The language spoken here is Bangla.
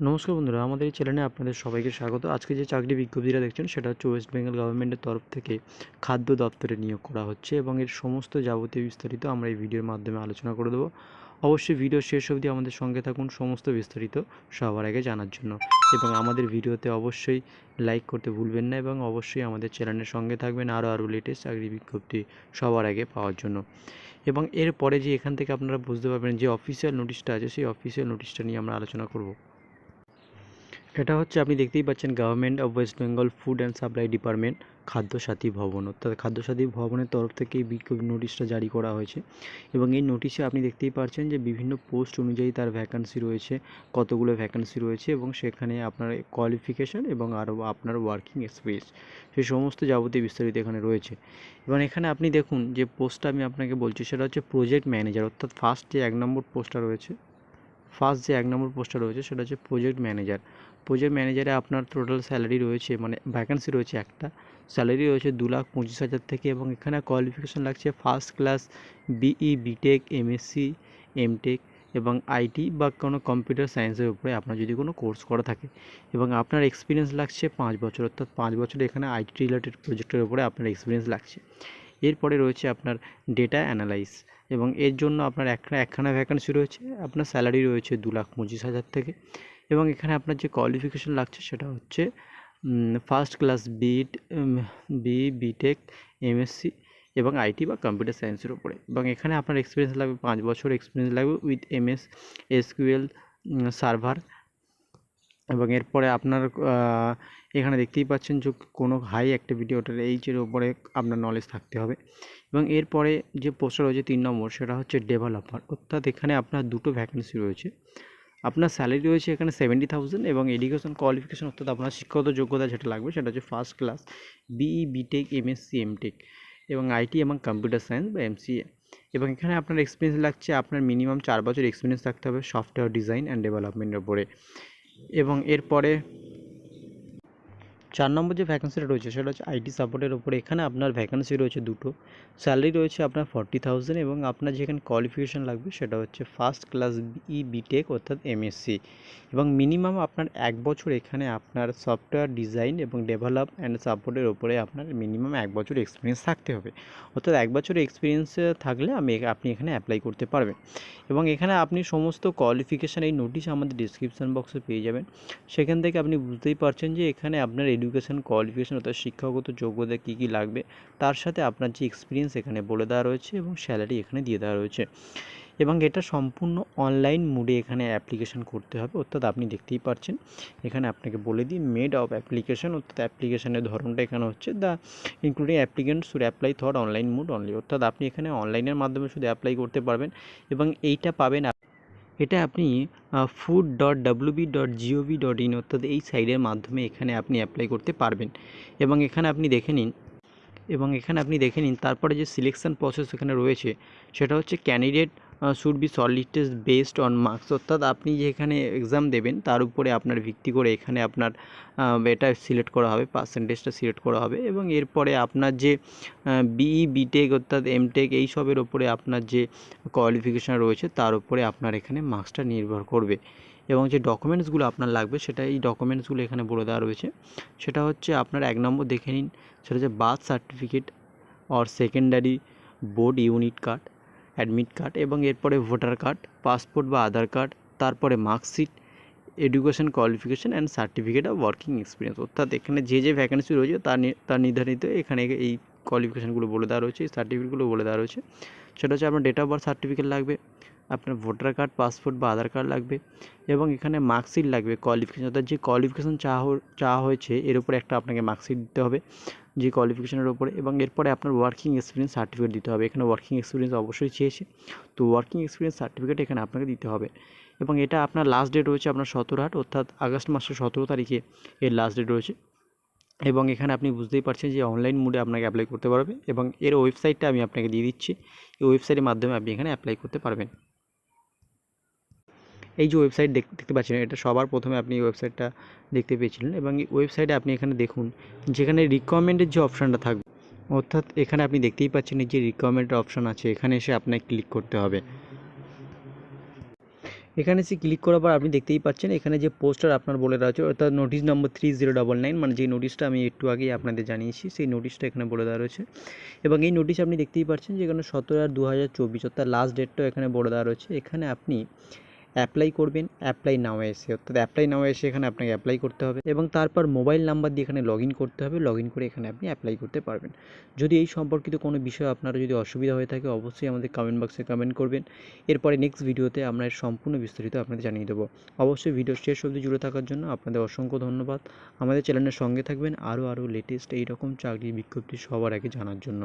নমস্কার বন্ধুরা, আমাদের এই চ্যানেলে আপনাদের সবাইকে স্বাগত। আজকে যে চাকরি বিজ্ঞপ্তিটা দেখছেন, সেটা হচ্ছে ওয়েস্ট বেঙ্গল গভর্নমেন্টের তরফ থেকে খাদ্য দপ্তরে নিয়োগ করা হচ্ছে এবং এর সমস্ত যাবতীয় বিস্তারিত আমরা এই ভিডিওর মাধ্যমে আলোচনা করে দেবো। অবশ্যই ভিডিও শেষ অবধি আমাদের সঙ্গে থাকুন সমস্ত বিস্তারিত সবার আগে জানার জন্য। এবং আমাদের ভিডিওতে অবশ্যই লাইক করতে ভুলবেন না এবং অবশ্যই আমাদের চ্যানেলের সঙ্গে থাকবেন আরও আরও লেটেস্ট চাকরি বিজ্ঞপ্তি সবার আগে পাওয়ার জন্য। এবং এরপরে যে এখান থেকে আপনারা বুঝতে পারবেন যে অফিসিয়াল নোটিশটা আছে, সেই অফিসিয়াল নোটিশটা নিয়ে আমরা আলোচনা করব। এটা হচ্ছে আপনি দেখতেই পাচ্ছেন government of West Bengal food and supply department Khadyasathi ভবন। অর্থাৎ খাদ্যসাথী ভবনের তরফ থেকে এই নোটিশটা জারি করা হয়েছে। এবং এই নোটিশে আপনি দেখতেই পাচ্ছেন যে বিভিন্ন পোস্ট অনুযায়ী তার ভ্যাকান্সি রয়েছে, কতগুলো ভ্যাকান্সি রয়েছে এবং সেখানে আপনার কোয়ালিফিকেশান এবং আরও আপনার ওয়ার্কিং এক্সপিরিয়েন্স সেই সমস্ত যাবতীয় বিস্তারিত এখানে রয়েছে। এবং এখানে আপনি দেখুন যে পোস্টটা আমি আপনাকে বলছি, সেটা হচ্ছে প্রজেক্ট ম্যানেজার অর্থাৎ ফার্স্ট যে এক নম্বর পোস্টটা রয়েছে ফার্স্ট যে এক নম্বর পোস্টটা রয়েছে, সেটা হচ্ছে প্রজেক্ট ম্যানেজার প্রজেক্ট ম্যানেজারে আপনার টোটাল স্যালারি রয়েছে মানে ভ্যাকেন্সি রয়েছে একটা। স্যালারি রয়েছে দু লাখ পঁচিশ হাজার থেকে এবং এখানে কোয়ালিফিকেশান লাগছে first class BE BTech MSc MTech এবং আইটি বা কোনো কম্পিউটার সায়েন্সের উপরে আপনার যদি কোনো কোর্স করা থাকে। এবং আপনার এক্সপিরিয়েন্স লাগছে পাঁচ বছর, অর্থাৎ পাঁচ বছর এখানে আইটি রিলেটেড প্রজেক্টের উপরে আপনার এক্সপিরিয়েন্স লাগছে। এরপরে রয়েছে আপনার ডেটা অ্যানালাইস এবং এর জন্য আপনার একটা একখানা ভ্যাকান্সি রয়েছে, আপনার স্যালারি রয়েছে দু লাখ পঁচিশ হাজার থেকে। এবং এখানে আপনার যে কোয়ালিফিকেশান লাগছে সেটা হচ্ছে first class bit B BTech MSc এবং আইটি বা কম্পিউটার সায়েন্সের উপরে। এবং এখানে আপনার এক্সপিরিয়েন্স লাগবে পাঁচ বছর এক্সপিরিয়েন্স লাগবে উইথ এমএস এসকিউএল সার্ভার এবং এরপরে আপনার এখানে দেখতেই পাচ্ছেন যে কোনো হাই অ্যাক্টিভিটি ওটার এইচের ওপরে আপনার নলেজ থাকতে হবে। এবং এরপরে যে পোস্টটা রয়েছে তিন নম্বর সেটা হচ্ছে ডেভেলপার অর্থাৎ এখানে আপনার দুটো ভ্যাকেন্সি রয়েছে। আপনার স্যালারি রয়েছে এখানে সেভেন্টি থাউজেন্ড এবং এডুকেশন কোয়ালিফিকেশন অর্থাৎ আপনার শিক্ষাগত যোগ্যতা যেটা লাগবে সেটা হচ্ছে first class BE BTech MSc MTech এবং আইটি এবং কম্পিউটার সায়েন্স বা এমসিএ এবং এখানে আপনার এক্সপিরিয়েন্স লাগছে, আপনার মিনিমাম চার বছর এক্সপিরিয়েন্স থাকতে হবে সফটওয়্যার ডিজাইন অ্যান্ড ডেভেলপমেন্টের উপরে এবং এরপরে চার নম্বর যে ভ্যাকেন্সিটা রয়েছে, সেটা হচ্ছে আইটি সাপোর্টের ওপরে এখানে আপনার ভ্যাকেন্সি রয়েছে দুটো। স্যালারি রয়েছে আপনার ফর্টি থাউজেন্ড এবং আপনার যেখানে কোয়ালিফিকেশান লাগবে, সেটা হচ্ছে ফার্স্ট ক্লাস ই বিটেক অর্থাৎ এমএসসি এবং মিনিমাম আপনার এক বছর এখানে আপনার সফটওয়্যার ডিজাইন এবং ডেভেলপ অ্যান্ড সাপোর্টের ওপরে আপনার মিনিমাম এক বছর এক্সপিরিয়েন্স থাকতে হবে। অর্থাৎ এক বছর এক্সপিরিয়েন্স থাকলে আমি আপনি এখানে অ্যাপ্লাই করতে পারবেন। এবং এখানে আপনি সমস্ত কোয়ালিফিকেশান এই নোটিশ আমাদের ডিসক্রিপশান বক্সে পেয়ে যাবেন। সেখান থেকে আপনি বুঝতেই পারছেন যে এখানে আপনার এডুকেশান কোয়ালিফিকেশান অর্থাৎ শিক্ষাগত যোগ্যতা কী কী লাগবে, তার সাথে আপনার যে এক্সপিরিয়েন্স এখানে বলে দেওয়া রয়েছে এবং স্যালারি এখানে দিয়ে দেওয়া রয়েছে। এবং এটা সম্পূর্ণ অনলাইন মোডে এখানে অ্যাপ্লিকেশান করতে হবে, অর্থাৎ আপনি দেখতেই পাচ্ছেন এখানে আপনাকে বলে দিই মেড অফ অ্যাপ্লিকেশান অর্থাৎ অ্যাপ্লিকেশানের ধরনটা এখানে হচ্ছে the including applicant should apply through online mode only অর্থাৎ আপনি এখানে অনলাইনের মাধ্যমে শুধু অ্যাপ্লাই করতে পারবেন এবং এইটা পাবেন এটা আপনি food dot WB dot gov dot in অর্থাৎ এই সাইটের মাধ্যমে এখানে আপনি অ্যাপ্লাই করতে পারবেন। এবং এখানে আপনি দেখে নিন, এবং এখানে আপনি দেখে নিন, তারপরে যে সিলেকশান প্রসেস এখানে রয়েছে, সেটা হচ্ছে candidate should be selected based on marks অর্থাৎ আপনি যেখানে এক্সাম দেবেন, তার উপরে আপনার ভিত্তি করে এখানে আপনার এটা সিলেক্ট করা হবে পার্সেন্টেজটা সিলেক্ট করা হবে এবং এরপরে আপনার যে বিই বিটেক অর্থাৎ এমটেক এই সবের ওপরে আপনার যে কোয়ালিফিকেশান রয়েছে, তার উপরে আপনার এখানে মার্কসটা নির্ভর করবে। এবং যে ডকুমেন্টসগুলো আপনার লাগবে, সেটা এই ডকুমেন্টসগুলো এখানে বলে দেওয়া রয়েছে। সেটা হচ্ছে আপনার এক নম্বর দেখে নিন, সেটা হচ্ছে birth certificate or secondary board unit card admit card এবং এরপরে ভোটার কার্ড পাসপোর্ট বা আধার কার্ড তারপরে marksheet education qualification and certificate of working experience অর্থাৎ এখানে যে যে ভ্যাকেন্সি রয়েছে তার তার নির্ধারিত এখানে এই কোয়ালিফিকেশানগুলো বলে দেওয়া রয়েছে, এই সার্টিফিকেটগুলো বলে দেওয়া রয়েছে। সেটা হচ্ছে আপনার ডেট অফ বার্থ সার্টিফিকেট লাগবে আপনার ভোটার কার্ড, পাসপোর্ট বা আধার কার্ড লাগবে এবং এখানে মার্কশিট লাগবে কোয়ালিফিকেশান অর্থাৎ যে কোয়ালিফিকেশান চাওয়া চাওয়া হয়েছে এর উপরে একটা আপনাকে মার্কশিট দিতে হবে, যে কোয়ালিফিকেশানের উপরে এবং এরপরে আপনার ওয়ার্কিং এক্সপিরিয়েন্স সার্টিফিকেট দিতে হবে। এখানে ওয়ার্কিং এক্সপিরিয়েন্স অবশ্যই চেয়েছে, তো ওয়ার্কিং এক্সপিরিয়েন্স সার্টিফিকেট এখানে আপনাকে দিতে হবে এবং এটা আপনার লাস্ট ডেট রয়েছে আপনার সতেরো আট, অর্থাৎ আগস্ট মাসের সতেরো তারিখে এর লাস্ট ডেট রয়েছে এবং এখানে আপনি বুঝতেই পারছেন যে অনলাইন মোডে আপনাকে অ্যাপ্লাই করতে পারবে এবং এর ওয়েবসাইটটা আমি আপনাকে দিয়ে দিচ্ছি, এই ওয়েবসাইটের মাধ্যমে আপনি এখানে অ্যাপ্লাই করতে পারবেন। এই যে ওয়েবসাইট দেখতে পাচ্ছেন, এটা সবার প্রথমে আপনি ওয়েবসাইটটা দেখতে পেয়েছিলেন এবং এই ওয়েবসাইটে আপনি এখানে দেখুন, যেখানে রিকোয়ারমেন্টের যে অপশানটা থাকবে, অর্থাৎ এখানে আপনি দেখতেই পাচ্ছেন যে রিকোয়ারমেন্টের অপশান আছে, এখানে এসে আপনাকে ক্লিক করতে হবে। এখানে সে ক্লিক করার পর আপনি দেখতেই পাচ্ছেন, এখানে যে পোস্টার আপনার বলে দেওয়া আছে, অর্থাৎ notice number three zero double nine মানে যে নোটিশটা আমি একটু আগেই আপনাদের জানিয়েছি, সেই নোটিশটা এখানে বলে দেওয়া রয়েছে। এবং এই নোটিশ আপনি দেখতেই পাচ্ছেন যে এখানে সতেরো আর দু হাজার চব্বিশ, অর্থাৎ লাস্ট ডেটটাও এখানে বলে দেওয়া রয়েছে। এখানে আপনি অ্যাপ্লাই করবেন অ্যাপ্লাই নাও এসে, অর্থাৎ অ্যাপ্লাই নাও এসে এখানে আপনাকে অ্যাপ্লাই করতে হবে এবং তারপর মোবাইল নাম্বার দিয়ে এখানে লগ করতে হবে লগ করে এখানে আপনি অ্যাপ্লাই করতে পারবেন। যদি এই সম্পর্কিত কোনো বিষয় আপনারা যদি অসুবিধা হয়ে থাকে, অবশ্যই আমাদের কমেন্ট বক্সে কমেন্ট করবেন। এরপরে নেক্সট ভিডিওতে আমরা এর সম্পূর্ণ বিস্তারিত আপনাদের জানিয়ে দেবো। অবশ্যই ভিডিও শেষ অবধি জুড়ে থাকার জন্য আপনাদের অসংখ্য ধন্যবাদ। আমাদের চ্যানেলের সঙ্গে থাকবেন আরও আরও লেটেস্ট এইরকম চাকরির বিজ্ঞপ্তি সবার আগে জানার জন্য।